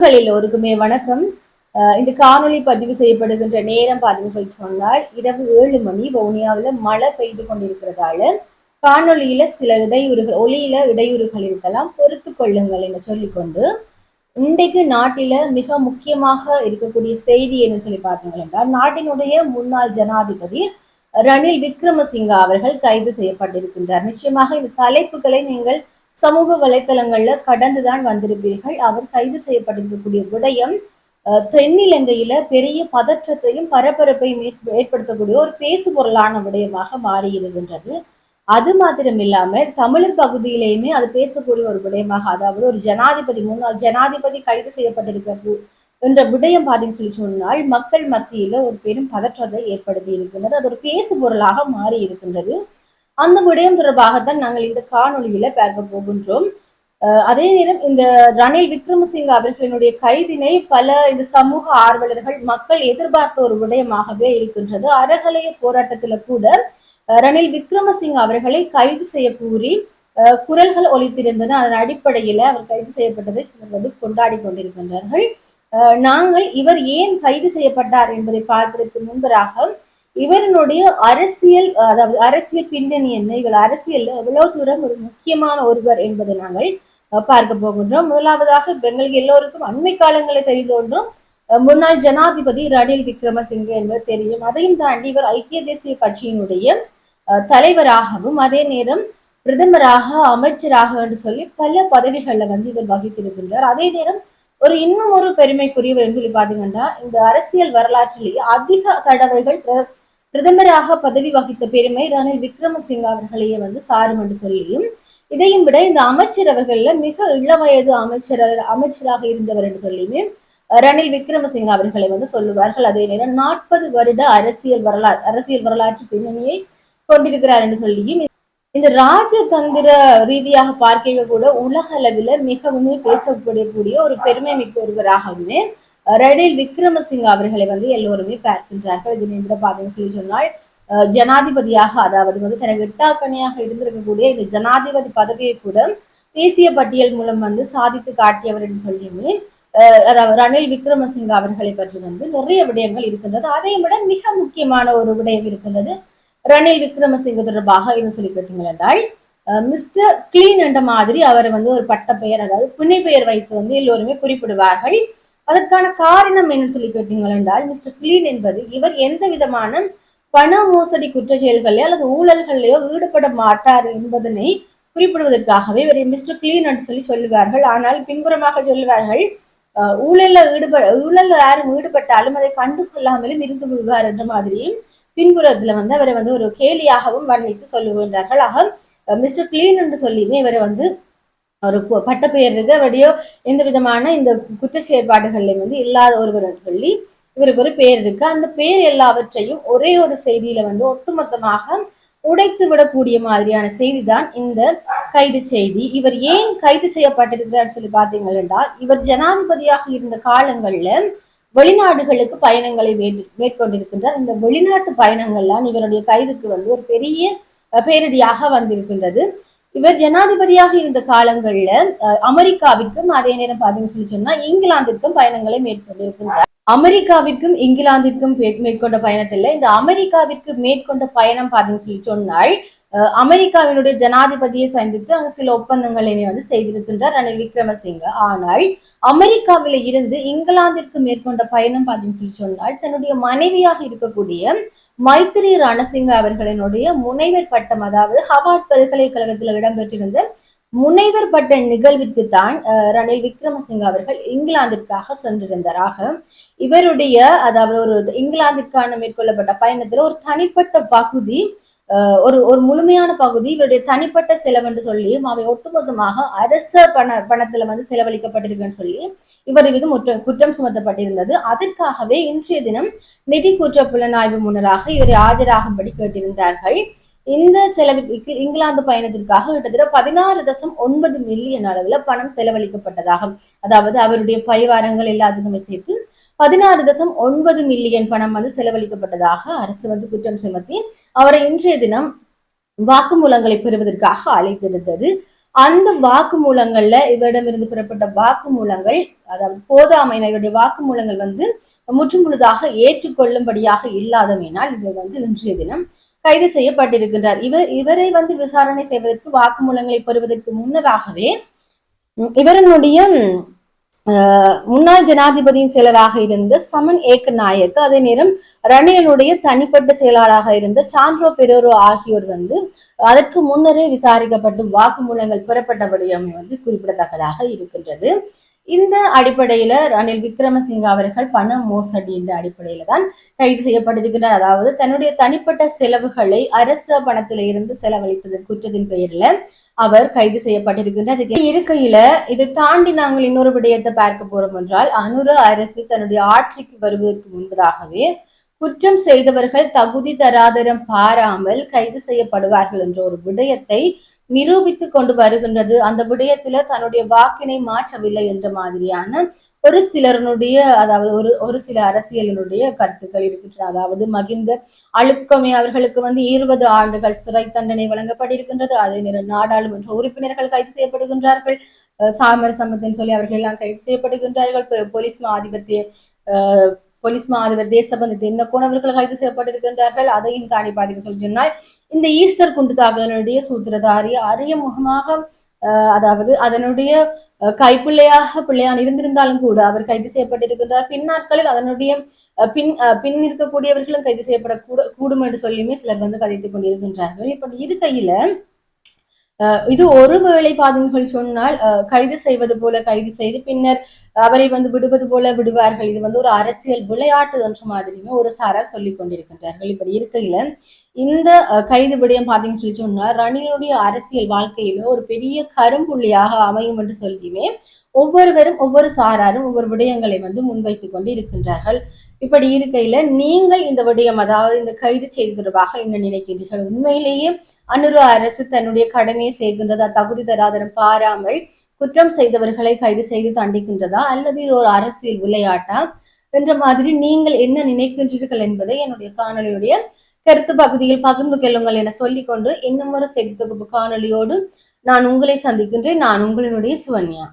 உங்கள் எல்லோருக்குமே வணக்கம். இந்த காணொலி பதிவு செய்யப்படுகின்ற நேரம் பார்த்தீங்கன்னு சொல்லி சொன்னால் இரவு ஏழு மணி வவுனியாவில் மழை பெய்து கொண்டிருக்கிறதால காணொலியில சில இடையூறுகள் ஒளியில இடையூறுகள் இருக்கலாம் பொறுத்து கொள்ளுங்கள் என்று சொல்லிக்கொண்டு இன்றைக்கு நாட்டில மிக முக்கியமாக இருக்கக்கூடிய செய்தி என்ன சொல்லி பார்த்தீங்கள் என்றால் நாட்டினுடைய முன்னாள் ஜனாதிபதி ரணில் விக்ரமசிங்கா அவர்கள் கைது செய்யப்பட்டிருக்கின்றார். நிச்சயமாக இந்த தலைப்புகளை நீங்கள் சமூக வலைத்தளங்கள்ல கடந்துதான் வந்திருப்பீர்கள். அவர் கைது செய்யப்பட்டிருக்கக்கூடிய விடயம் தென்னிலங்கையில பெரிய பதற்றத்தையும் பரபரப்பையும் ஏற்படுத்தக்கூடிய ஒரு பேசு பொருளான விடயமாக மாறி இருக்கின்றது. அது மாத்திரம் இல்லாமல் தமிழர் பகுதியிலேயுமே அது பேசக்கூடிய ஒரு விடயமாக அதாவது ஒரு ஜனாதிபதி முன்னாள் ஜனாதிபதி கைது செய்யப்பட்டிருக்க என்ற விடயம் பார்த்தீங்கன்னு சொல்லி சொன்னால் மக்கள் மத்தியில ஒரு பெரும் பதற்றத்தை ஏற்படுத்தி இருக்கின்றது. அது ஒரு பேசு பொருளாக மாறி இருக்கின்றது. அந்த விடயம் தொடர்பாகத்தான் நாங்கள் இந்த காணொலியில பார்க்க போகின்றோம். அதே நேரம் இந்த ரணில் விக்ரமசிங்க அவர்களினுடைய கைதினை பல இந்த சமூக ஆர்வலர்கள் மக்கள் எதிர்பார்த்த ஒரு விடயமாகவே இருக்கின்றது. அறகலைய போராட்டத்துல கூட ரணில் விக்ரமசிங்க அவர்களை கைது செய்ய கூறி அஹ் குரல்கள் ஒலித்திருந்தன. அதன் அடிப்படையில அவர் கைது செய்யப்பட்டதை சிலர் வந்து கொண்டாடி கொண்டிருக்கின்றார்கள். நாங்கள் இவர் ஏன் கைது செய்யப்பட்டார் என்பதை பார்ப்பதற்கு முன்பதாக இவரினுடைய அரசியல் அதாவது அரசியல் பின்னணி என்ன? இவர் அரசியல் எவ்வளவு தூரம் ஒரு முக்கியமான ஒருவர் என்பதை நாங்கள் பார்க்க போகின்றோம். முதலாவதாக பெங்களுக்கு எங்களுக்கு எல்லோருக்கும் அண்மை காலங்களை தெரிந்து ஒன்றும் முன்னாள் ஜனாதிபதி ரணில் விக்ரமசிங்கே என்பது தெரியும். அதையும் தாண்டி இவர் ஐக்கிய தேசிய கட்சியினுடைய அஹ், தலைவராகவும் அதே நேரம் பிரதமராக அமைச்சராக என்று சொல்லி பல பதவிகளில் வந்து இவர் வகித்திருக்கின்றார். அதே நேரம் ஒரு இன்னும் ஒரு பெருமைக்குரியவர் என்று சொல்லி பார்த்தீங்கன்னா இந்த அரசியல் வரலாற்றிலேயே அதிக தடவைகள் பிரதமராக பதவி வகித்த பெருமை ரணில் விக்ரமசிங்க அவர்களையே வந்து சாரும் என்று சொல்லியும் இதையும் விட இந்த அமைச்சரவைகள்ல மிக இளவயது அமைச்சர் அமைச்சராக இருந்தவர் என்று சொல்லியுமே ரணில் விக்ரமசிங்க அவர்களை வந்து சொல்லுவார்கள். அதே நேரம் நாற்பது வருட அரசியல் வரலாறு அரசியல் வரலாற்று பின்னணியை கொண்டிருக்கிறார் என்று சொல்லியும் இந்த ராஜதந்திர ரீதியாக பார்க்க கூட உலக அளவில் மிகவுமே பேசப்படக்கூடிய ஒரு பெருமை மிக்க ஒருவராகவுமே ரணில் விக்ரமசிங்க அவர்களை வந்து எல்லோருமே பார்க்கின்றார்கள். இது நிமிட சொல்லி சொன்னால் ஜனாதிபதியாக அதாவது வந்து தனக்கு எட்டாக்கணியாக இருந்திருக்கக்கூடிய இந்த ஜனாதிபதி பதவியை கூட தேசிய பட்டியல் மூலம் வந்து சாதித்து காட்டியவர் என்று சொல்லியுமே அதாவது ரணில் விக்ரமசிங்க அவர்களை பற்றி வந்து நிறைய விடயங்கள் இருக்கின்றது. அதை விட மிக முக்கியமான ஒரு விடயம் இருக்கின்றது ரணில் விக்ரமசிங்க தொடர்பாக என்ன சொல்லி கேட்டீங்கள் என்றால் மிஸ்டர் கிளீன் என்ற மாதிரி அவர் வந்து ஒரு பட்ட பெயர் அதாவது புனை பெயர் வைத்து வந்து எல்லோருமே குறிப்பிடுவார்கள். அதற்கான காரணம் என்ன சொல்லி கேட்டீங்கள் என்றால் மிஸ்டர் கிளீன் என்பது இவர் எந்த விதமான பண மோசடி குற்ற செயல்களையோ அல்லது ஊழல்களையோ ஈடுபட மாட்டார் என்பதனை குறிப்பிடுவதற்காகவே இவரை மிஸ்டர் கிளீன் என்று சொல்லி சொல்லுவார்கள். ஆனால் பின்புறமாக சொல்லுவார்கள் அஹ், ஊழல்ல ஈடுபட ஊழல்ல யாரும் ஈடுபட்டாலும் அதை கண்டு கொள்ளாமலும் இருந்து விடுவார் என்ற மாதிரியும் பின்புறத்துல வந்து அவரை வந்து ஒரு கேலியாகவும் வர்ணித்து சொல்லுகின்றார்கள். ஆக மிஸ்டர் கிளீன் என்று சொல்லியுமே இவரை வந்து ஒரு பட்டப்பெயர் இருக்கு எந்த விதமான இந்த குற்ற செயற்பாடுகள்லையும் வந்து இல்லாத ஒருவர் சொல்லி இவருக்கு ஒரு பெயர் இருக்கு. அந்த பெயர் எல்லாவற்றையும் ஒரே ஒரு செய்தியில வந்து ஒட்டுமொத்தமாக உடைத்து விடக்கூடிய மாதிரியான செய்தி தான் இந்த கைது செய்தி. இவர் ஏன் கைது செய்யப்பட்டிருக்கிறார் சொல்லி பார்த்தீங்கள் என்றால் இவர் ஜனாதிபதியாக இருந்த காலங்கள்ல வெளிநாடுகளுக்கு பயணங்களை மேற்கொண்டிருக்கின்றார். இந்த வெளிநாட்டு பயணங்கள்லாம் இவருடைய கைதுக்கு வந்து ஒரு பெரிய பேரடியாக வந்திருக்கின்றது. இவர் ஜனாதிபதியாக இருந்த காலங்கள்ல அமெரிக்காவிற்கும் அதே நேரம் பார்த்தீங்கன்னு சொல்லி சொன்னா இங்கிலாந்திற்கும் பயணங்களை மேற்கொண்டிருக்கின்றார். அமெரிக்காவிற்கும் இங்கிலாந்திற்கும் மேற்கொண்ட பயணத்தில் இந்த அமெரிக்காவிற்கு மேற்கொண்ட பயணம் பார்த்தீங்கன்னு சொல்லி சொன்னால் அமெரிக்காவினுடைய ஜனாதிபதியை சந்தித்து அங்கு சில ஒப்பந்தங்களை வந்து செய்திருக்கின்றார் ரணில் விக்ரமசிங்க. ஆனால் அமெரிக்காவில இருந்து இங்கிலாந்திற்கு மேற்கொண்ட பயணம் பாத்தீங்கன்னு சொல்லி சொன்னால் தன்னுடைய மனைவியாக இருக்கக்கூடிய மைத்திரி ரணசிங்க அவர்களினுடைய முனைவர் பட்டம் அதாவது ஹவார்ட் பல்கலைக்கழகத்தில் இடம்பெற்றிருந்த முனைவர் பட்ட நிகழ்விற்கு தான் ரணில் விக்ரமசிங்க அவர்கள் இங்கிலாந்திற்காக சென்றிருந்தாராக. இவருடைய அதாவது ஒரு இங்கிலாந்திற்கான மேற்கொள்ளப்பட்ட பயணத்துல ஒரு தனிப்பட்ட பகுதி ஒரு ஒரு முழுமையான பகுதி இவருடைய தனிப்பட்ட செலவென்று சொல்லி அவை ஒட்டுமொத்தமாக அரச பண பணத்துல வந்து செலவழிக்கப்பட்டிருக்குன்னு சொல்லி இவர் மீது குற்றம் சுமத்தப்பட்டிருந்தது. அதற்காகவே இன்றைய தினம் நிதி குற்ற புலனாய்வு முன்னராக இவரை ஆஜராகும்படி கேட்டிருந்தார்கள். இந்த செலவிற்கு இங்கிலாந்து பயணத்திற்காக கிட்டத்தட்ட பதினாறு தசம் ஒன்பது மில்லியன் அளவுல பணம் செலவழிக்கப்பட்டதாகும். அதாவது அவருடைய பரிவாரங்கள் எல்லாத்துக்குமே சேர்த்து பதினாறு தசம் ஒன்பது மில்லியன் பணம் வந்து செலவழிக்கப்பட்டதாக அரசு வந்து குற்றம் சுமத்தி அவரை இன்றைய தினம் வாக்குமூலங்களை பெறுவதற்காக அழைத்திருந்தது. அந்த வாக்குமூலங்கள்ல இவரிடமிருந்து பெறப்பட்ட வாக்குமூலங்கள் அதாவது போதாமையினருடைய வாக்குமூலங்கள் வந்து முற்றுமுழுதாக ஏற்றுக்கொள்ளும்படியாக இல்லாதமையினால் இவர் வந்து இன்றைய தினம் கைது செய்யப்பட்டிருக்கின்றார். இவர் இவரை வந்து விசாரணை செய்வதற்கு வாக்குமூலங்களை பெறுவதற்கு முன்னதாகவே இவரனுடைய முன்னாள் ஜனாதிபதியின் செயலராக இருந்த சமன் ஏக்க நாயக் அதே நேரம் ரணிலனுடைய தனிப்பட்ட செயலாளராக இருந்த சான்றோ பெரோரோ ஆகியோர் வந்து அதற்கு முன்னரே விசாரிக்கப்பட்டு வாக்குமூலங்கள் பெறப்பட்டபடியும் வந்து குறிப்பிடத்தக்கதாக இருக்கின்றது. இந்த அடிப்படையில ரணில் விக்ரமசிங்க அவர்கள் பண மோசடி என்ற அடிப்படையில தான் கைது செய்யப்பட்டிருக்கிறார் அதாவது தன்னுடைய தனிப்பட்ட செலவுகளை அரச பணத்தில இருந்து செலவழித்தது குற்றத்தின் பெயரில் அவர் கைது செய்யப்பட்டிருக்கின்றார். இருக்கையில இதை தாண்டி நாங்கள் இன்னொரு விடயத்தை பார்க்க போறோம் என்றால் அனுர அரசு தன்னுடைய ஆட்சிக்கு வருவதற்கு முன்பதாகவே குற்றம் செய்தவர்கள் தகுதி தராதரம் பாராமல் கைது செய்யப்படுவார்கள் என்ற ஒரு விடயத்தை நிரூபித்து கொண்டு வருகின்றது. அந்த விடயத்துல தன்னுடைய வாக்கினை மாற்றவில்லை என்ற மாதிரியான ஒரு சிலருடைய அதாவது ஒரு ஒரு சில அரசியலினுடைய கருத்துக்கள் இருக்கின்றன. அதாவது மகிந்த அழுக்கமே அவர்களுக்கு வந்து இருபது ஆண்டுகள் சிறை தண்டனை வழங்கப்பட்டிருக்கின்றது. அதே நேரம் நாடாளுமன்ற உறுப்பினர்கள் கைது செய்யப்படுகின்றார்கள். சாமர் சமத்தின் சொல்லி அவர்கள் எல்லாம் கைது செய்யப்படுகின்றார்கள். போலீஸ் ஆதிபத்திய போலீஸ் மாதிபர் தேசபந்து என்ன போனவர்கள் கைது செய்யப்பட்டிருக்கின்றார்கள்? அதையும் தாண்டி பாதிக்க சொல்லி சொன்னால் இந்த ஈஸ்டர் குண்டு தாக்குதலுடைய சூத்திரதாரி அரிய முகமாக அதாவது அதனுடைய கைப்பிள்ளையாக பிள்ளையான் இருந்திருந்தாலும் கூட அவர் கைது செய்யப்பட்டிருக்கின்றார். பின்னாட்களில் அதனுடைய பின் பின் இருக்கக்கூடியவர்களும் கைது செய்யப்படக்கூட கூடும் என்று சொல்லியுமே சிலர் வந்து கதைத்துக் கொண்டிருக்கின்றார்கள். இப்படி இருக்கையில இது ஒருவேளை பாதுங்கள் சொன்னால் கைது செய்வது போல கைது செய்து பின்னர் அவரை வந்து விடுவது போல விடுவார்கள். இது வந்து ஒரு அரசியல் விளையாட்டு என்ற மாதிரியுமே ஒரு சாரார் சொல்லி கொண்டிருக்கின்றார்கள். இப்படி இருக்கையில இந்த கைது விடயம் பார்த்தீங்கன்னு சொல்லி சொன்னா ரணிலுடைய அரசியல் வாழ்க்கையில ஒரு பெரிய கரும்புள்ளியாக அமையும் என்று சொல்லியுமே ஒவ்வொருவரும் ஒவ்வொரு சாராரும் ஒவ்வொரு விடயங்களை வந்து முன்வைத்துக் கொண்டு இருக்கின்றார்கள். இப்படி இருக்கையில நீங்கள் இந்த விடயம் அதாவது இந்த கைது செய்து தொடர்பாக என்ன நினைக்கின்றீர்கள்? உண்மையிலேயே அனுரு அரசு தன்னுடைய கடனை செய்கின்றதா? தகுதி தராதரம் பாராமல் குற்றம் செய்தவர்களை கைது செய்து தண்டிக்கின்றதா? அல்லது இது ஒரு அரசியல் விளையாட்டா? என்ற மாதிரி நீங்கள் என்ன நினைக்கின்றீர்கள் என்பதை என்னுடைய காணொலியுடைய கருத்து பகுதியில் பகிர்ந்து கொள்ளுங்கள் என சொல்லிக்கொண்டு இன்னும் ஒரு செய்தி தொகுப்பு காணொலியோடு நான் உங்களை சந்திக்கின்றேன். நான் உங்களினுடைய சுவன்யா.